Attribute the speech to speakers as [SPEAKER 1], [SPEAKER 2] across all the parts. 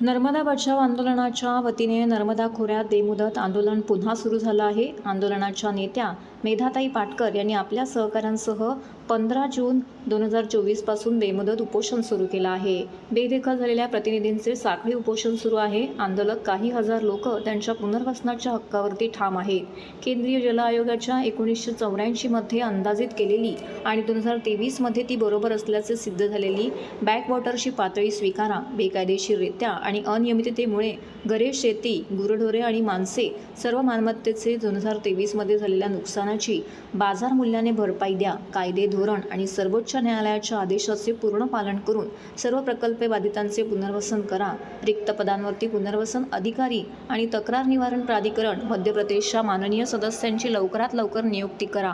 [SPEAKER 1] नर्मदा बचाव आंदोलनाच्या वतीने नर्मदा खोऱ्यात बेमुदत आंदोलन पुन्हा सुरू झालं आहे. आंदोलनाच्या नेत्या मेधाताई पाटकर यांनी आपल्या सहकाऱ्यांसह पंधरा जून दोन हजार चोवीसपासून बेमुदत उपोषण सुरू केलं आहे. बेदेखल झालेल्या प्रतिनिधींचे साखळी उपोषण सुरू आहे. आंदोलक काही हजार लोक त्यांच्या पुनर्वसनाच्या हक्कावरती ठाम आहेत. केंद्रीय जल आयोगाच्या एकोणीसशे चौऱ्याऐंशीमध्ये अंदाजित केलेली आणि दोन हजार तेवीसमध्ये ती बरोबर असल्याचे सिद्ध झालेली बॅकवॉटरची पातळी स्वीकारा बेकायदेशीररित्या आणि अनियमिततेमुळे गरे शेती गुरढोरे आणि माणसे सर्व मालमत्तेचे दोन हजार तेवीसमध्ये झालेल्या नुकसानाची बाजार मूल्याने भरपाई द्या कायदे धोरण आणि सर्वोच्च न्यायालयाच्या आदेशाचे पूर्ण पालन करून सर्व प्रकल्पे बाधितांचे पुनर्वसन करा. रिक्त पदांवरती पुनर्वसन अधिकारी आणि तक्रार निवारण प्राधिकरण मध्य प्रदेशच्या माननीय सदस्यांची लवकरात लवकर नियुक्ती करा.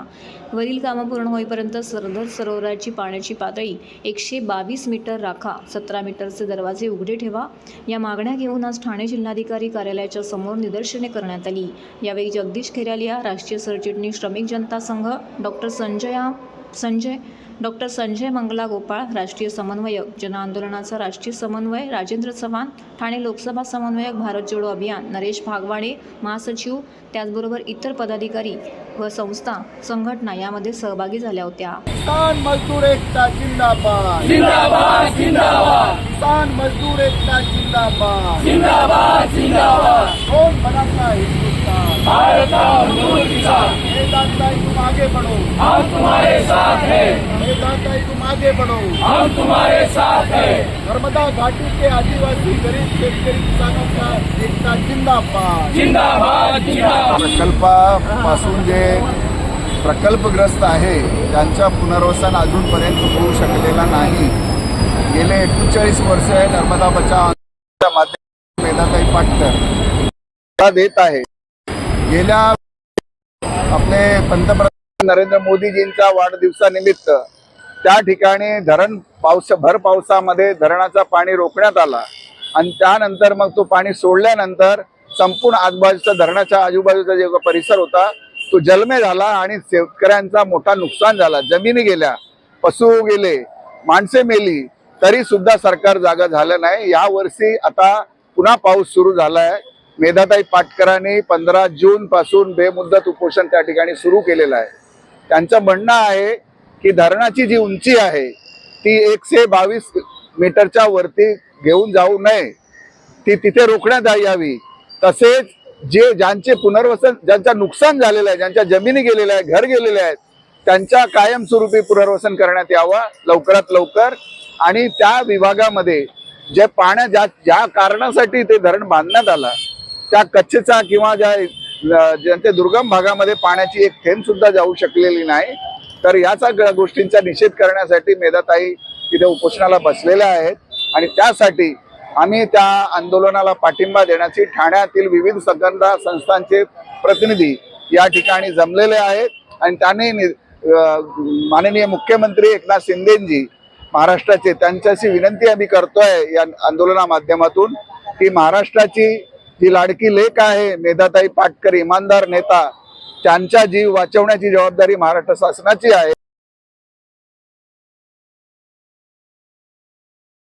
[SPEAKER 1] वरील कामं पूर्ण होईपर्यंत सरदार सरोवराची पाण्याची पातळी एकशे बावीस मीटर राखा. सतरा मीटरचे दरवाजे उघडे ठेवा. या मागण्या घेऊन आज ठाणे जिल्हाधिकारी कार्यालयाच्या समोर निदर्शने करण्यात आली. यावेळी जगदीश खेरालिया राष्ट्रीय सरचिटणीस श्रमिक जनता संघ डॉक्टर संजया संजय डॉक्टर संजय मंगला गोपाळ राष्ट्रीय समन्वयक जनआंदोलनाचा राष्ट्रीय समन्वय राजेंद्र चव्हाण ठाणे लोकसभा समन्वयक भारत जोडो अभियान नरेश भागवाडे महासचिव त्याचबरोबर इतर पदाधिकारी व संस्था संघटना यामध्ये सहभागी झाल्या होत्या.
[SPEAKER 2] किसान मजदूर एकता जिंदाबाद.
[SPEAKER 3] जिंदाबाद जिंदाबाद.
[SPEAKER 2] किसान मजदूर एकता जिंदाबाद.
[SPEAKER 3] जिंदाबाद जिंदाबाद.
[SPEAKER 2] बनाता हिंदुस्तान
[SPEAKER 3] भारत का मजदूर किसान
[SPEAKER 2] तुम आगे बढ़ो
[SPEAKER 3] हम तुम्हारे साथ हैं
[SPEAKER 2] तुम आगे बढ़ो
[SPEAKER 3] हम तुम्हारे साथ हैं
[SPEAKER 2] नर्मदा घाटी के आदिवासी गरीब शेतकरी किसानों का एकता जिंदाबाद
[SPEAKER 3] जिंदाबाद जिंदाबाद
[SPEAKER 2] प्रकल्पापासून जे प्रकल्पग्रस्त आहे त्यांच्या पुनर्वसन अजूनपर्यंत होऊ शकलेला नाही गेले एकोणचाळीस वर्ष नर्मदा बचाव माध्यमातून मेधाताई पाटकर देत आहे गेल्या आपले पंतप्रधान नरेंद्र मोदीजींच्या वाढदिवसानिमित्त त्या ठिकाणी धरण पावस भर पावसामध्ये धरणाचा पाणी रोखण्यात आला. आणि त्यानंतर मग तो पाणी सोडल्यानंतर संपूर्ण आजूबाजूचा धरणाच्या आजूबाजूचा जो परिसर होता तो जलमय झाला आणि शेतकऱ्यांचा मोठा नुकसान झाला. जमिनी गेल्या पशु गेले माणसे मेली तरी सुद्धा सरकार जागा झालं नाही. या वर्षी आता पुन्हा पाऊस सुरू झालाय. मेधाताई पाटकरांनी पंधरा जून पासून बेमुदत उपोषण त्या ठिकाणी सुरू केलेलं आहे. त्यांचं म्हणणं आहे की धरणाची जी उंची आहे ती एकशे बावीस मीटरच्या वरती घेऊन जाऊ नये. ती तिथे रोखण्यात यावी. तसेच जे ज्यांचे पुनर्वसन ज्यांचं नुकसान झालेलं आहे ज्यांच्या जमिनी गेलेल्या आहेत घर गेलेले आहेत त्यांच्या कायमस्वरूपी पुनर्वसन करण्यात यावं लवकरात लवकर. आणि त्या विभागामध्ये जे पाण्या ज्या ज्या कारणासाठी ते धरण बांधण्यात आलं त्या कच्छचा किंवा ज्या अं, ज्यांच्या दुर्गम भागामध्ये पाण्याची एक थेंब सुद्धा जाऊ शकलेली नाही. तर याचा ग- गोष्टींचा निषेध करण्यासाठी मेधाताई तिथे उपोषणाला बसलेल्या आहेत. आणि त्यासाठी आम्ही त्या आंदोलनाला पाठिंबा देण्याची ठाण्यातील विविध संघटना संस्थांचे प्रतिनिधी या ठिकाणी जमलेले आहेत. आणि त्यांनी माननीय मुख्यमंत्री एकनाथ शिंदेजी महाराष्ट्राचे त्यांच्याशी विनंती आम्ही करतोय या आंदोलना माध्यमातून की महाराष्ट्राची ही लाडकी लेख आहे. मेधाताई पाटकर इमानदार नेता त्यांचा जीव वाचवण्याची जबाबदारी महाराष्ट्र शासनाची आहे.